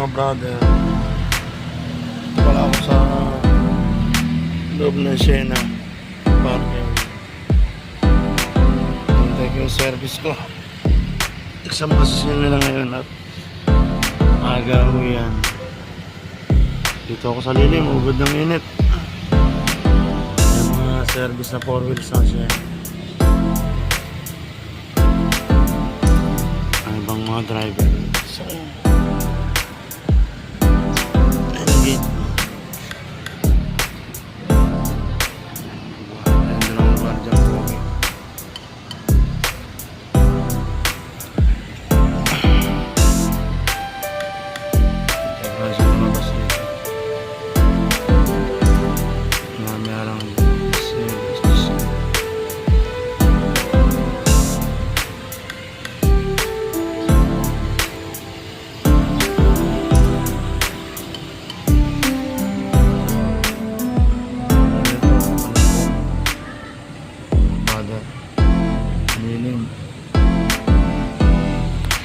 mga brother. Wala ako sa loob ng Siena parking. Hintay ko yung service ko. Exam kasi nila ngayon at aga yan. Dito ako sa lilim, ubod ng init. May mga service na 4 wheels na siya. Ang ibang mga driver.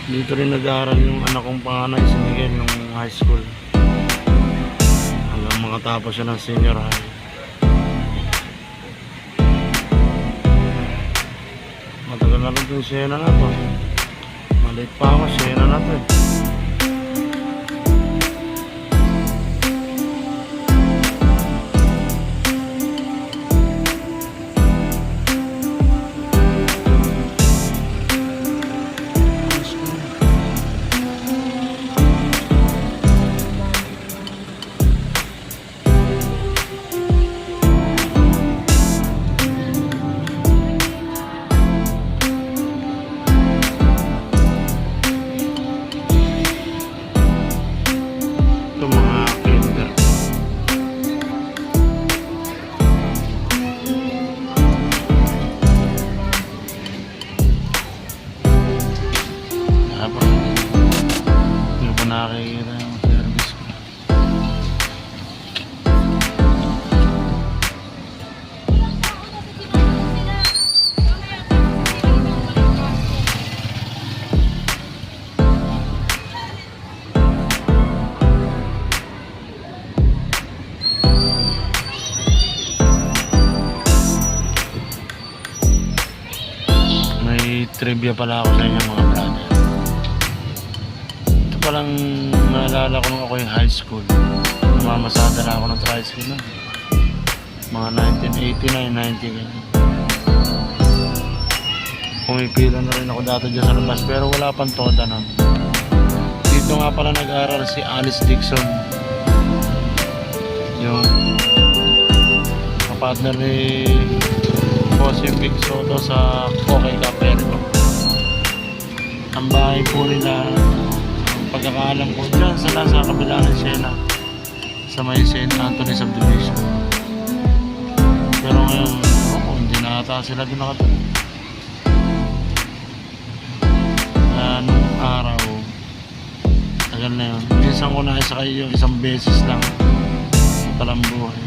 Dito rin nag-aaral yung anak kong panganay si Miguel nung high school. Hanggang makatapos siya ng senior high. Matagal na rin itong Siena na to. Maliit pa ako, Siena na to eh. Trivia pala ako sa inyo mga brother. Ito palang naalala ko nung ako yung high school. Namamasada na ako ng tricycle nun. Mga 1989, 90 ganyan. Pumipila na rin ako dati dyan sa labas pero wala pang toda nun. Dito nga pala nag-aral si Alice Dixon. Yung kapartner ni Bossing Big Soto sa Okay Caperco. Ang bahay po nila, ang pagkakaalam ko dyan sa nasa kabila ng Siena sa may St. Anthony Subdivision. Pero ngayon, oh, hindi na ata sila din nakatulog. Uh, nung araw, tagal na yun. Minsan ko na isa kayo isang beses lang talambuhay.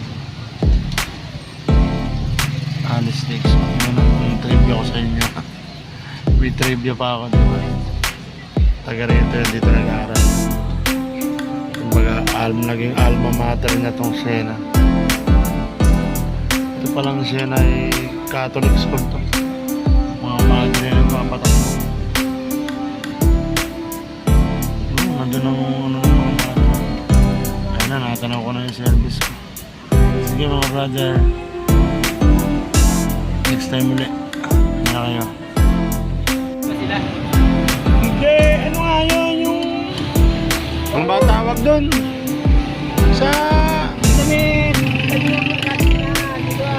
Alice Dix. Ano yung trivia ko sa inyo. May trivia pa ako, di ba? Taga rito yun, dito nag-aaral. Kumbaga, alma, naging alma mater na tong Siena. Ito palang Siena ay Catholic school to. Mga madre na mga mo. Hmm, nandun ang ano ng mga bata. Ayun na, natanaw ko na yung service ko. Sige mga brother. Next time ulit. Na kayo? Hindi, ano nga yun yung... Ang ba tawag doon? Sa...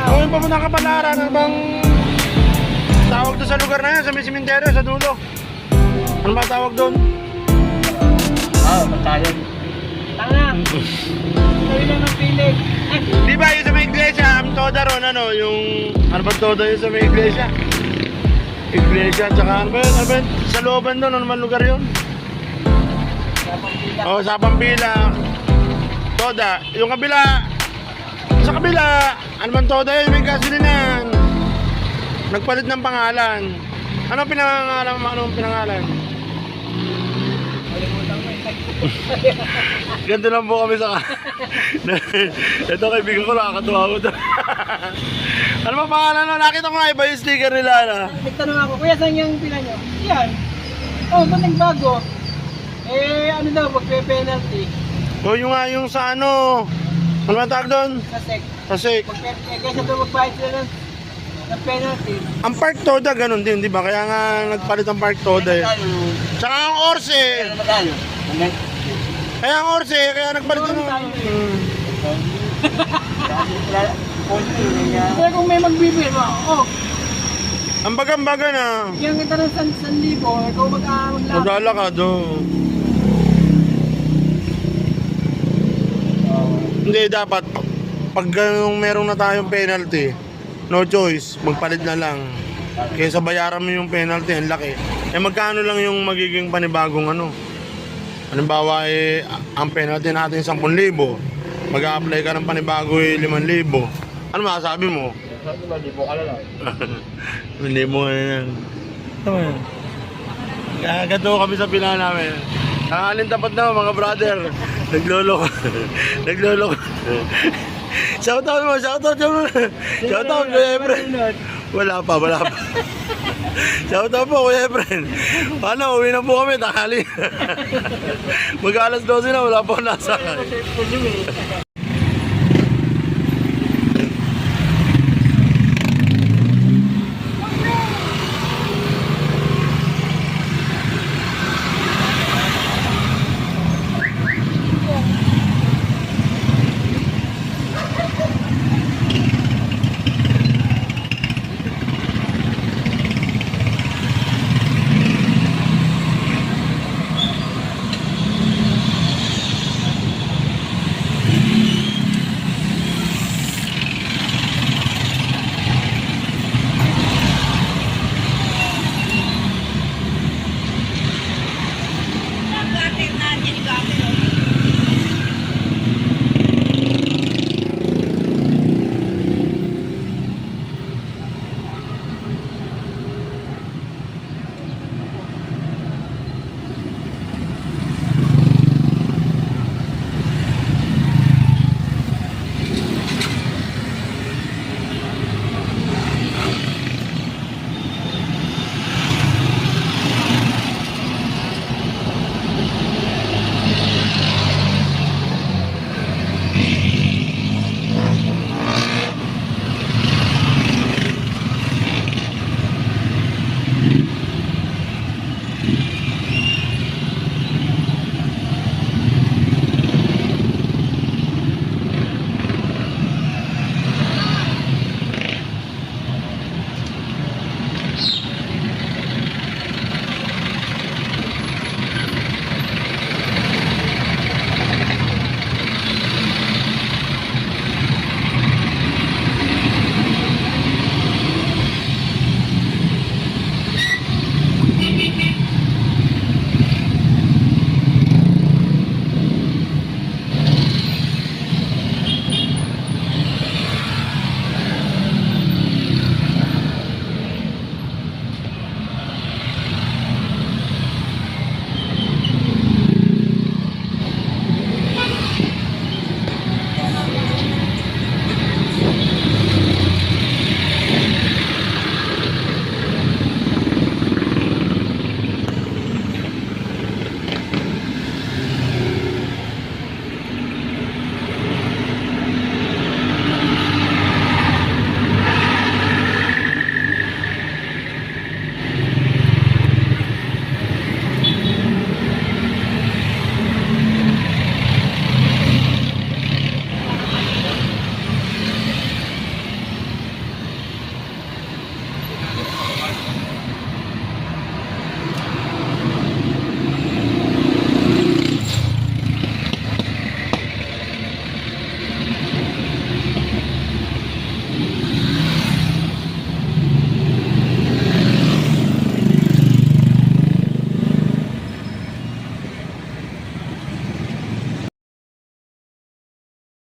Oo, yung papunta ka palaran, ano bang... Tawag doon sa lugar na yan, sa may simenteryo, sa dulo. Ano ba tawag doon? Oo, pagkayan. Tanga! Sabi lang ng pilig. Di ba yung sa may iglesia, ang toda ron, ano, yung... Ano ba toda yung sa may iglesia? Iglesia, tsaka ano ba yun? Ano ba yun? Sa looban doon, ano man lugar yun? Oo, sa Pampila. Toda. Yung kabila. Sa kabila. Ano man toda yun? May gasilinan. Nagpalit ng pangalan. Ano pinangalan mo? Anong pinangalan? Ganito lang po kami sa... Ito kaibigan ko, nakakatuwa ko to. ano ba pangalan no? Nakita ko nga iba yung sticker nila na. Nagtanong ako, kuya saan yung pila nyo? Yan. Oh, ba't nagbago? Eh, ano daw, magpe-penalty O yung nga yung sa ano... Ano ba tawag doon? sa sec. Kasi Magpe- eh, kaysa daw magbayad sila ng, ng penalty. ang Park Toda ganun din, di ba? Kaya nga nagpalit ang Park Toda eh. Tsaka ang Orse. Magkano? Kaya ang Orse, kaya nagpalit ng... Hmm. Kaya kung may magbibigay mo, oh, Ang bagang-baga na. yung kita ng san, san libo, ikaw mag- maglakad. Maglalakad, oh. Hindi, dapat pag ganung meron na tayong penalty, no choice, magpalit na lang. Kaysa bayaran mo yung penalty, ang laki. Eh magkano lang yung magiging panibagong ano? Halimbawa eh, ang penalty natin 10,000. Mag-a-apply ka ng panibago eh 5,000. Ano masasabi mo? Hindi mo yan. Tama yan. Kami sa pila namin. Ang tapat na mga brother. Nagloloko. Nagloloko. shout out mo, shout out mo. Shout out Kuya Efren. Wala pa, wala pa. Shout out po Kuya Efren. Paano, uwi na po kami, takali. Mag alas 12 na, wala pa ako nasa.